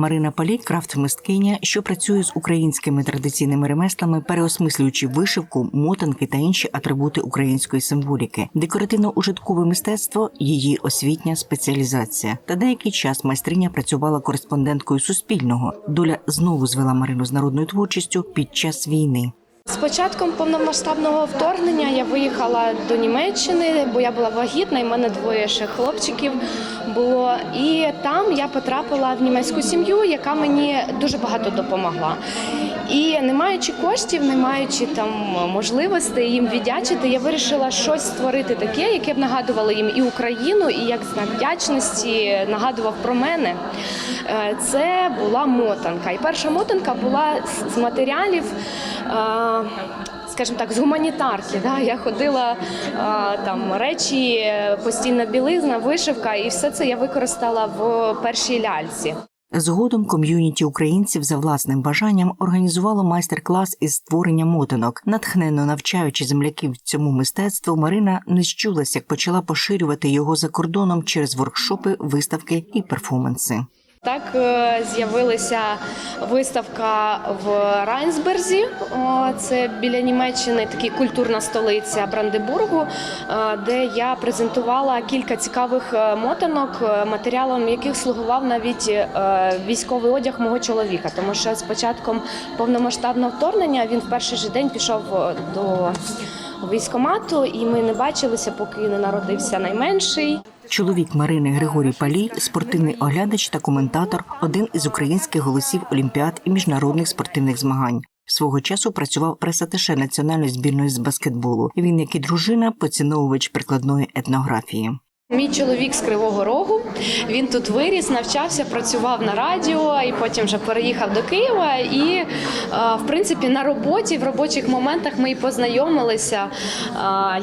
Марина Палій крафт-мисткиня, що працює з українськими традиційними ремеслами, переосмислюючи вишивку, мотанки та інші атрибути української символіки. Декоративно-ужиткове мистецтво її освітня спеціалізація. Та деякий час майстриня працювала кореспонденткою Суспільного. Доля знову звела Марину з народною творчістю під час війни. З початком повномасштабного вторгнення я виїхала до Німеччини, бо я була вагітна, і в мене двоє ще хлопчиків було. І там я потрапила в німецьку сім'ю, яка мені дуже багато допомогла. І не маючи коштів, не маючи там можливостей їм віддячити, я вирішила щось створити таке, яке б нагадувало їм і Україну, і як знак вдячності нагадував про мене. Е, Це була мотанка. І перша мотанка була з- з матеріалів. Скажімо так, з гуманітарки, да я ходила там речі, постільна білизна, вишивка, і все це я використала в першій ляльці. Згодом ком'юніті українців за власним бажанням організувало майстер-клас із створення мотанок. Натхненно навчаючи земляків цьому мистецтву, Марина не щулась, як почала поширювати його за кордоном через воркшопи, виставки і перформанси. Так е, з'явилася виставка в Райнсберзі. Це біля Німеччини, такий культурна столиця Брандебургу, е, де я презентувала кілька цікавих е, мотанок, матеріалом яких слугував навіть військовий одяг мого чоловіка. Тому що з початком повномасштабного вторгнення він в перший же день пішов до військомату, і ми не бачилися, поки не народився найменший. Чоловік Марини Григорій Палій, спортивний оглядач та коментатор, один із українських голосів олімпіад і міжнародних спортивних змагань. Свого часу працював пресатише національної збірної з баскетболу. Він, як і дружина, поціновувач прикладної етнографії. Мій чоловік з Кривого Рогу. Він тут виріс, навчався, працював на радіо і потім вже переїхав до Києва. І е, в принципі на роботі, в робочих моментах ми і познайомилися. Е,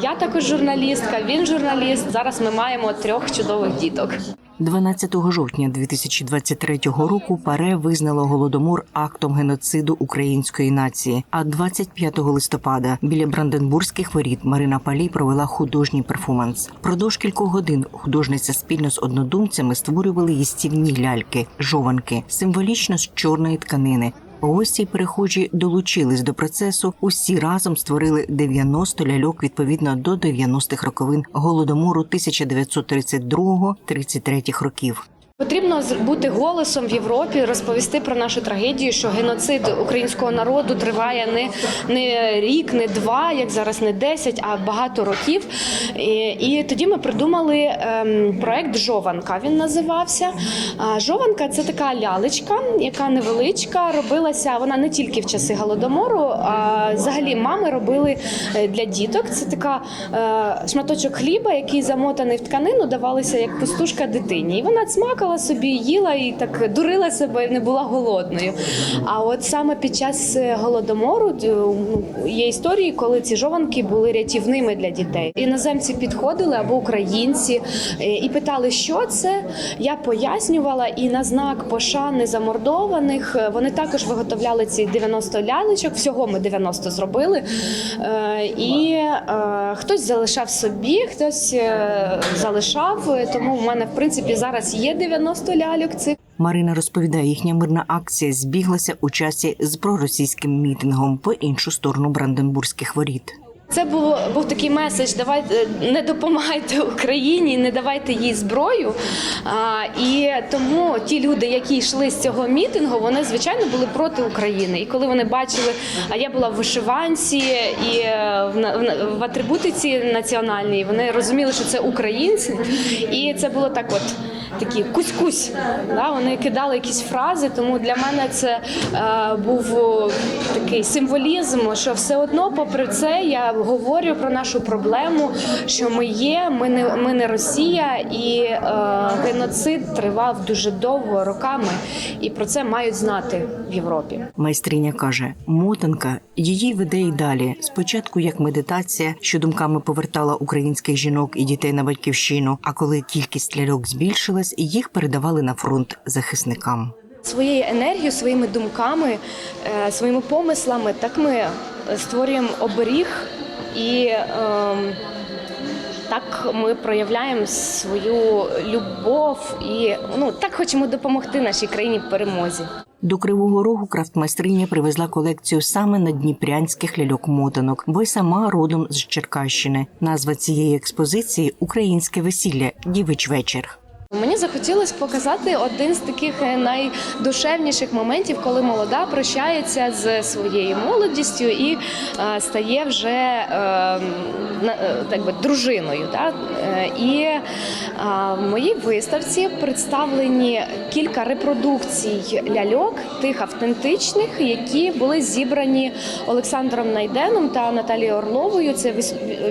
Я також журналістка, він журналіст. Зараз ми маємо трьох чудових діток. 12 жовтня 2023 року ПАРЕ визнало голодомор актом геноциду української нації. А 25 листопада біля Бранденбурзьких воріт Марина Палі провела художній перформанс. Продовж кількох годин художниця спільно з однодумцями створювали їстівні ляльки, жованки, символічно з чорної тканини. Гості й перехожі долучились до процесу. Усі разом створили 90 ляльок відповідно до 90-х роковин голодомору 1932-33 років. Потрібно з- бути голосом в Європі, розповісти про нашу трагедію, що геноцид українського народу триває не, не рік, не два, як зараз не десять, а багато років. І, і тоді ми придумали ем, проект Жованка. Він називався. А, Жованка це така лялечка, яка невеличка, робилася. Вона не тільки в часи голодомору, а взагалі мами робили е, для діток. Це така е, шматочок хліба, який замотаний в тканину, давалися як пустушка дитині. І вона цмакала собі, їла і так дурила себе, не була голодною. А от саме під час е, голодомору є історії, коли ці жованки були рятівними для дітей. Іноземці підходили або українці е, і питали, що це. Я пояснювала, і на знак пошани замордованих е, вони також виготовляли ці 90 лялечок. Всього ми 90 зробили. І хтось залишав собі, хтось залишав. Тому в мене в принципі зараз є 90 ляльок. Цих Марина розповідає, їхня мирна акція збіглася у часі з проросійським мітингом по іншу сторону Бранденбурзьких воріт. Це був, був такий меседж: давайте не допомагайте Україні, не давайте їй зброю. А, і тому ті люди, які йшли з цього мітингу, вони звичайно були проти України. І коли вони бачили, а я була в вишиванці і е, в, в, в атрибутиці національній, вони розуміли, що це українці, і це було так, от. Такі кусь-кусь, да, вони кидали якісь фрази, тому для мене це е, був такий символізм, що все одно, попри це, я говорю про нашу проблему, що ми є, ми не ми не Росія, і е, геноцид тривав дуже довго роками, і про це мають знати в Європі. Майстриня каже, мотанка її веде й далі. Спочатку як медитація, що думками повертала українських жінок і дітей на батьківщину. А коли кількість ляльок збільшилась, їх передавали на фронт захисникам. Своєю енергією, своїми думками, е, своїми помислами, так ми створюємо оберіг і ем, так ми проявляємо свою любов і ну так хочемо допомогти нашій країні в перемозі. До Кривого Рогу крафтмайстриня привезла колекцію саме надніпрянських ляльок-мотанок, бо й сама родом з Черкащини. Назва цієї експозиції Українське весілля Дівич вечір. Мені захотілося показати один з таких е, найдушевніших моментів, коли молода прощається з своєю молодістю і е, стає вже е, так би, дружиною. І в моїй виставці представлені кілька репродукцій ляльок, тих автентичних, які були зібрані Олександром Найденом та Наталією Орловою. Це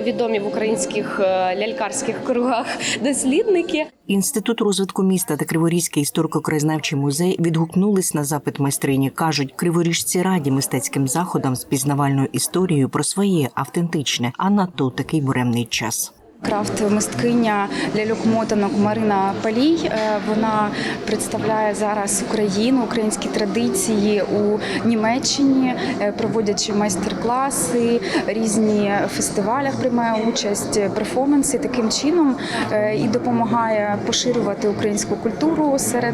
відомі в українських лялькарських кругах дослідники. Інститут розвитку міста та Криворізький історико-краєзнавчий музей відгукнулись на запит майстрині. кажуть, криворіжці раді мистецьким заходам з пізнавальною історією про своє автентичне, а надто у такий буремний час. Крафт мисткиня ляльок мотанок Марина Палій. Е, Вона представляє зараз Україну, українські традиції у Німеччині, е, проводячи майстер-класи, різні фестивалях приймає участь, е, перформанси. Таким чином і допомагає поширювати українську культуру серед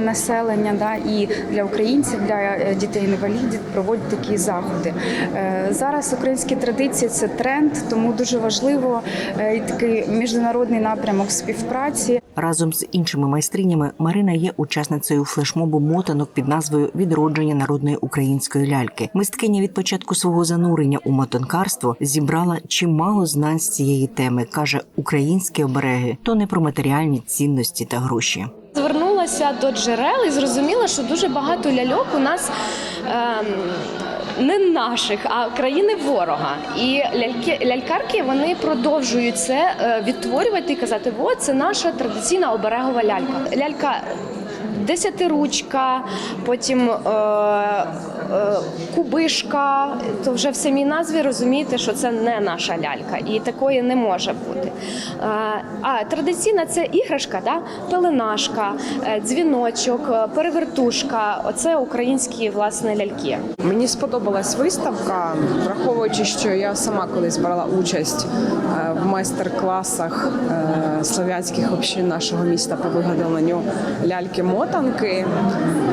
населення. Да, і для українців, для е, дітей-інвалідів проводять такі заходи. Зараз українські традиції це тренд, тому дуже важливо і такий міжнародний напрямок співпраці. Разом з іншими майстринями Марина є учасницею флешмобу мотанок під назвою Відродження народної української ляльки. Мисткиня від початку свого занурення у мотанкарство зібрала чимало знань з цієї теми. каже, українські обереги то не про матеріальні цінності та гроші. Звернулася до джерел і зрозуміла, що дуже багато ляльок у нас. Ем, не наших, а країни ворога. І ляльки, лялькарки вони продовжують це е, відтворювати і казати: от це наша традиційна оберегова лялька. Лялька десятиручка, потім е, е, кубишка. То вже в самій назві розумієте, що це не наша лялька, і такої не може бути. Е, а традиційна це іграшка, да? пеленашка, е, дзвіночок, е, перевертушка. Оце українські власне ляльки. Мені сподобалась виставка, враховуючи, що я сама колись брала участь е, в майстер-класах слов'янських общин нашого міста по виготовленню ляльки-мотанки.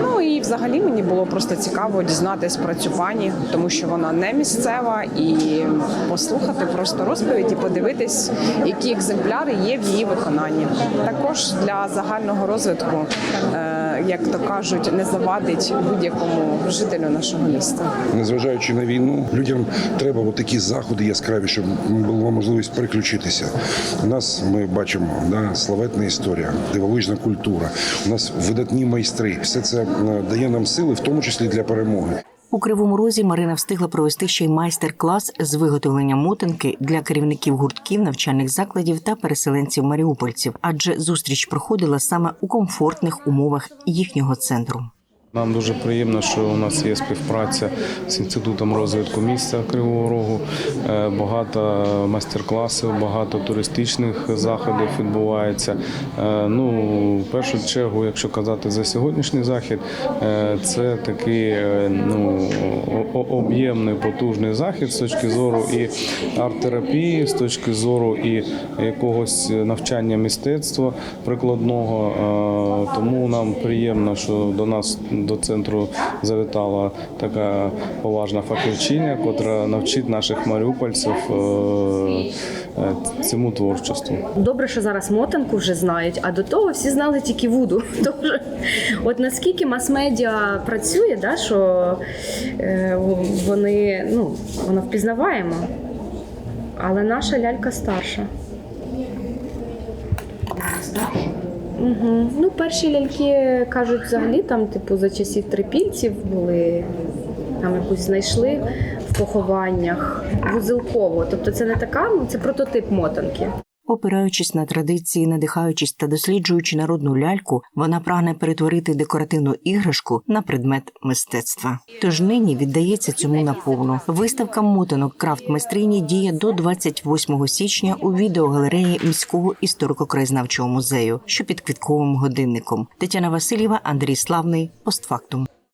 Ну і взагалі мені було просто цікаво дізнатись про цю пані, тому що вона не місцева, і послухати просто розповідь і подивитись, які екземпляри є в її виконанні. Також для загального розвитку, е, як то кажуть, не завадить будь-якому жителю нашого міста. Незважаючи на війну, людям треба такі заходи яскраві, щоб була можливість переключитися. У нас ми бачимо да, славетна історія, дивовижна культура. У нас видатні майстри. Все це е, дає нам сили, в тому числі для перемоги. У кривому розі Марина встигла провести ще й майстер-клас з виготовлення мотанки для керівників гуртків, навчальних закладів та переселенців маріупольців, адже зустріч проходила саме у комфортних умовах їхнього центру. Нам дуже приємно, що у нас є співпраця з інститутом розвитку міста Кривого Рогу. Е, Багато майстер-класів, багато туристичних заходів відбувається. Е, Ну, в першу чергу, якщо казати за сьогоднішній захід, е, це такий ну, об'ємний потужний захід з точки зору і арт-терапії, з точки зору і якогось навчання мистецтва прикладного. Е, Тому нам приємно, що до нас до центру завітала така поважна фахівчиня, котра навчить наших маріупольців е, е, цьому творчеству. Добре, що зараз мотанку вже знають, а до того всі знали тільки вуду. От наскільки мас-медіа працює, да, що вони ну, воно впізнаваємо, але наша лялька старша. Угу. Ну, перші ляльки кажуть, взагалі там, типу, за часів трипільців були, там якусь знайшли в похованнях вузелково. Тобто це не така, ну це прототип мотанки. Опираючись на традиції, надихаючись та досліджуючи народну ляльку, вона прагне перетворити декоративну іграшку на предмет мистецтва. Тож нині віддається цьому наповну. Виставка мотанок крафт майстрині діє до 28 січня у відеогалереї міського історико-краєзнавчого музею, що під квітковим годинником. Тетяна Васильєва, Андрій Славний, постфактум.